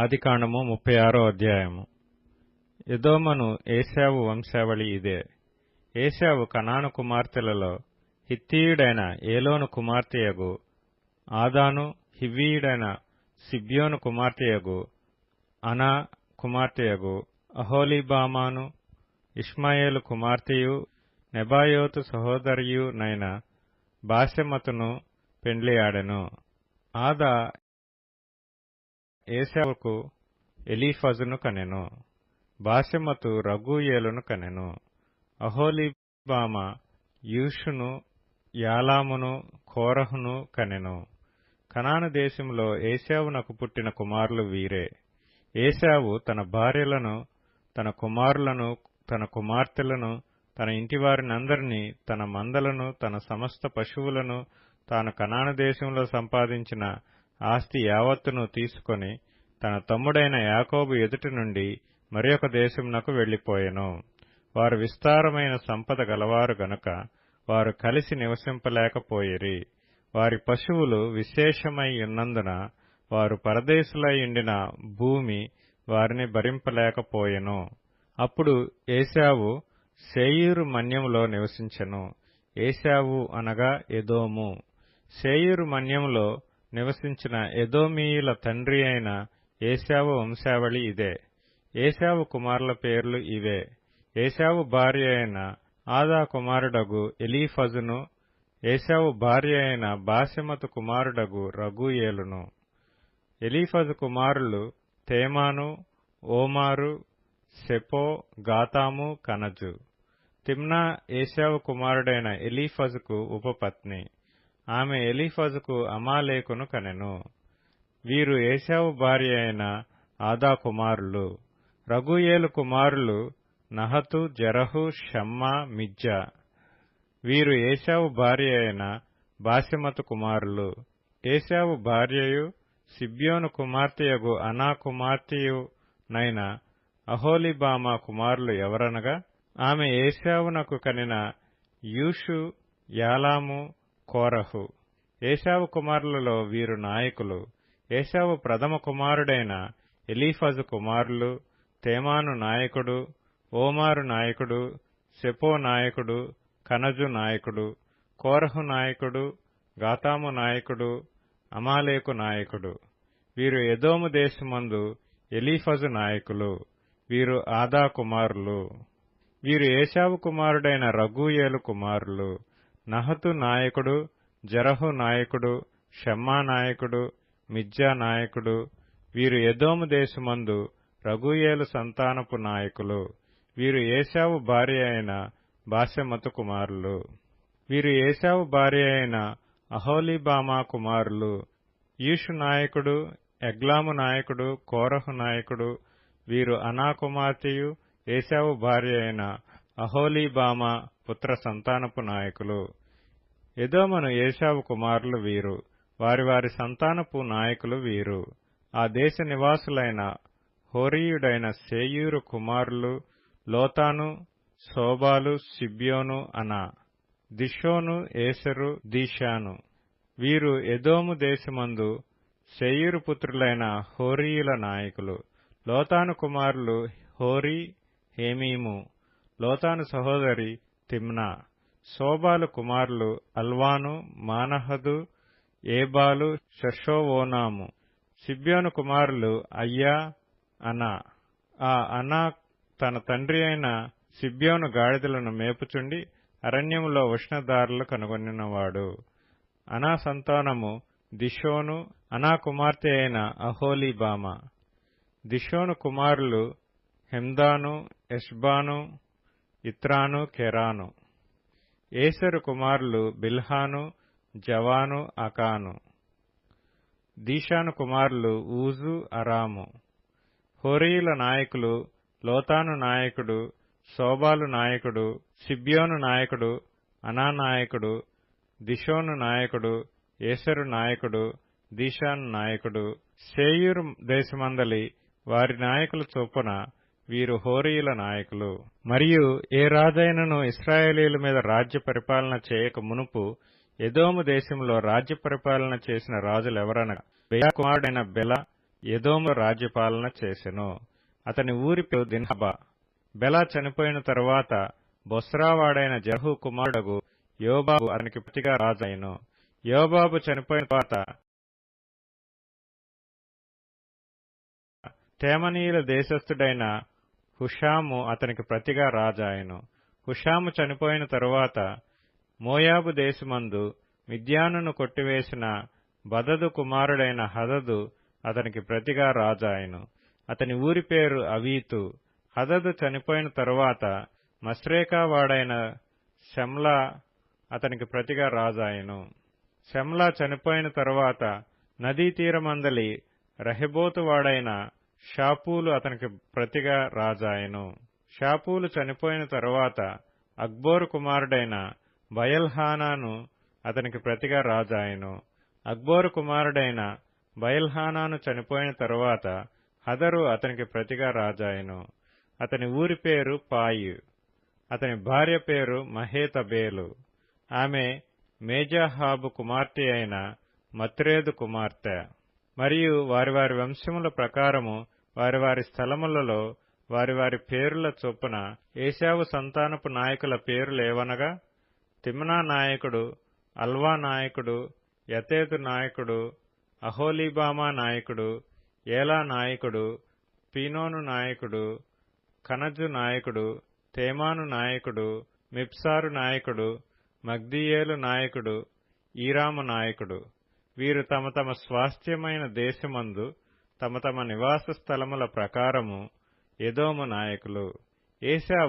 ఆదికాండము ముప్పై ఆరో అధ్యాయము ఎదోమను ఏశావు వంశావళి ఇదే ఏశావు కనాను కుమార్తెలలో హిత్తీయుడైన ఏలోను కుమార్తెయగు ఆదాను హివ్వీయుడైన సిబ్యోను కుమార్తెయగు అనా కుమార్తెయగు అహోలీబామాను ఇష్మాయేలు కుమార్తెయు నెబాయోతు సహోదరియు నైన బాసెమతును పెండ్లియాడెను ఆదా ఏశావుకు ఎలీఫజును కనెను బాసెమతు రగూయేలును కనెను అహోలీబామ యూషును యాలామును కోరహును కనెను. కనాను దేశంలో ఏశావునకు పుట్టిన కుమారులు వీరే. ఏశావు తన భార్యలను తన కుమారులను తన కుమార్తెలను తన ఇంటివారినందరినీ తన మందలను తన సమస్త పశువులను తాను కనాను దేశంలో సంపాదించిన ఆస్తి యావత్తును తీసుకొని తన తమ్ముడైన యాకోబు ఎదుటి నుండి మరొక దేశంనకు దేశమునకు వెళ్ళిపోయెను వారు విస్తారమైన సంపద గలవారు గనుక వారు కలిసి నివసింపలేకపోయిరి. వారి పశువులు విశేషమై ఉన్నందున వారు పరదేశులై ఉండిన భూమి వారిని భరింపలేకపోయెను. అప్పుడు ఏశావు సేయూరు మన్యములో నివసించెను. ఏశావు అనగా ఎదోము. సేయూరు మన్యములో నివసించిన ఎదోమీయుల తండ్రి అయిన ఏశావు వంశావళి ఇదే. ఏశావు కుమారుల పేర్లు ఇవే. ఏశావు భార్య అయిన ఆదా కుమారుడగు ఎలీఫజును ఏశావు భార్య అయిన బాసిమతు కుమారుడగు రఘుయేలును ఎలీఫజు కుమారులు తేమాను ఓమారు సెపో గాతాము కనజు. తిమ్నా ఏశావు కుమారుడైన ఎలీఫజుకు ఉపపత్ని. ఆమె ఎలీఫజుకు అమాలేకును కనెను. వీరు ఏశావు భార్య అయిన ఆదా కుమారులు. రఘుయేలు కుమారులు నహతు జరహు షమ్మా మిజ్జా. వీరు ఏశావు భార్య అయిన బాసిమతు కుమారులు. ఏశావు భార్యయు సిబ్యోను కుమార్తెయగు అనా కుమార్తెయు నైన అహోలిబామా కుమారులు ఎవరనగా ఆమె ఏశావునకు కనిన యూషు యాలాము కోరహు. ఏశావు కుమారులలో వీరు నాయకులు. ఏశావు ప్రథమ కుమారుడైన ఎలీఫజు కుమారులు తేమాను నాయకుడు ఓమారు నాయకుడు సెపో నాయకుడు కనజు నాయకుడు కోరహు నాయకుడు గాతాము నాయకుడు అమాలేకు నాయకుడు. వీరు ఎదోము దేశమందు ఎలీఫజు నాయకులు. వీరు ఆదా కుమారులు. వీరు ఏశావు కుమారుడైన రఘుయేలు కుమారులు. నహతు నాయకుడు జరహు నాయకుడు షమ్మా నాయకుడు మిజ్జా నాయకుడు. వీరు ఎదోము దేశమందు రఘుయేలు సంతానపు నాయకులు. వీరు ఏశావు భార్య అయిన బాసెమతు కుమారులు. వీరు ఏశావు భార్య అయిన అహోలీబామా కుమారులు. ఈషు నాయకుడు ఎగ్లాము నాయకుడు కోరహు నాయకుడు. వీరు అనా కుమార్తెయు ఏశావు భార్య అయిన అహోలీబామా పుత్ర సంతానపు నాయకులు. ఎదోమను ఏశావు కుమారులు వీరు. వారి వారి సంతానపు నాయకులు వీరు. ఆ దేశ నివాసులైన హోరీయుడైన సేయూరు కుమారులు లోతాను శోబాలు సిబ్యోను అనా దిషోను ఏసరు దీషాను వీరు ఎదోము దేశమందు సేయూరు పుత్రులైన హోరీయుల నాయకులు. లోతాను కుమారులు హోరీ హేమీము. లోతాను సహోదరి తిమ్నా. శోబాలు కుమారులు అల్వాను మానహదు ఏబాలు షషోవోనాము సిబ్యోను కుమారులు అయ్యా అనా. ఆ అనా తన తండ్రి అయిన సిబ్యోను గాడిదలను మేపుచుండి అరణ్యములో ఉష్ణదారులు కనుగొనినవాడు. అనా సంతానము దిషోను అనా కుమార్తె అయిన అహోలీబామ. దిషోను కుమారులు హెమ్దాను ఎష్బాను ఇత్రాను కెరాను. ఏసరు కుమారులు బిల్హాను జవాను అకాను. దీషాను కుమారులు ఊజు అరాము. హోరీయుల నాయకులు లోతాను నాయకుడు శోభాలు నాయకుడు సిబ్యోను నాయకుడు అనా నాయకుడు దిషోను నాయకుడు ఏసరు నాయకుడు దీషాను నాయకుడు. సేయూరు దేశమందలి వారి నాయకుల చొప్పున వీరు హోరీయుల నాయకులు. మరియు ఏ రాజైనను ఇస్రాయేలీల మీద రాజ్య పరిపాలన చేయక మునుపు ఎదోము దేశంలో రాజ్య పరిపాలన చేసిన రాజులెవరనగా? బెయా కుమారుడైన బెల ఎదోము రాజ్యపాలన చేసెను. అతని ఊరి పేరు దిన్హబా. బెల చనిపోయిన తరువాత బొస్రావాడైన జహు కుమారుడగు యోబాబు అతనికి ప్రతిగా రాజైను. యోబాబు చనిపోయిన తర్వాత తేమనీయుల దేశస్థుడైన హుషాము అతనికి ప్రతిగా రాజాయను. హుషాము చనిపోయిన తరువాత మోయాబు దేశమందు మిద్యానును కొట్టివేసిన బదదు కుమారుడైన హదదు అతనికి ప్రతిగా రాజాయను. అతని ఊరి పేరు అవీతు. హదదు చనిపోయిన తరువాత మస్రేకావాడైన శమ్లా అతనికి ప్రతిగా రాజాయను. శమ్లా చనిపోయిన తరువాత నదీ తీరమందలి రహెబోతు వాడైన షాపూలు అతనికి ప్రతిగా రాజాయను. షాపూలు చనిపోయిన తరువాత అక్బోరు కుమారుడైన బయల్హానాను అతనికి ప్రతిగా రాజాయను అక్బోరు కుమారుడైన బయల్హానాను చనిపోయిన తరువాత హదరు అతనికి ప్రతిగా రాజాయను అతని ఊరి పేరు పాయు. అతని భార్య పేరు మహేతబేలు. ఆమె మేజాహాబు కుమార్తె అయిన మత్రేదు కుమార్తె. మరియు వారి వారి వంశముల ప్రకారము వారి వారి స్థలములలో వారి వారి పేరుల చొప్పున ఏశావు సంతానపు నాయకుల పేరులేవనగా తిమ్నా నాయకుడు అల్వా నాయకుడు యతేతు నాయకుడు అహోలీబామా నాయకుడు ఏలా నాయకుడు పీనోను నాయకుడు కనజు నాయకుడు తేమాను నాయకుడు మిప్సారు నాయకుడు మగ్దియేలు నాయకుడు ఈరాము నాయకుడు. వీరు తమ తమ స్వాస్థ్యమైన దేశమందు తమ తమ నివాస స్థలముల ప్రకారము ఎదోము నాయకులు. ఏశా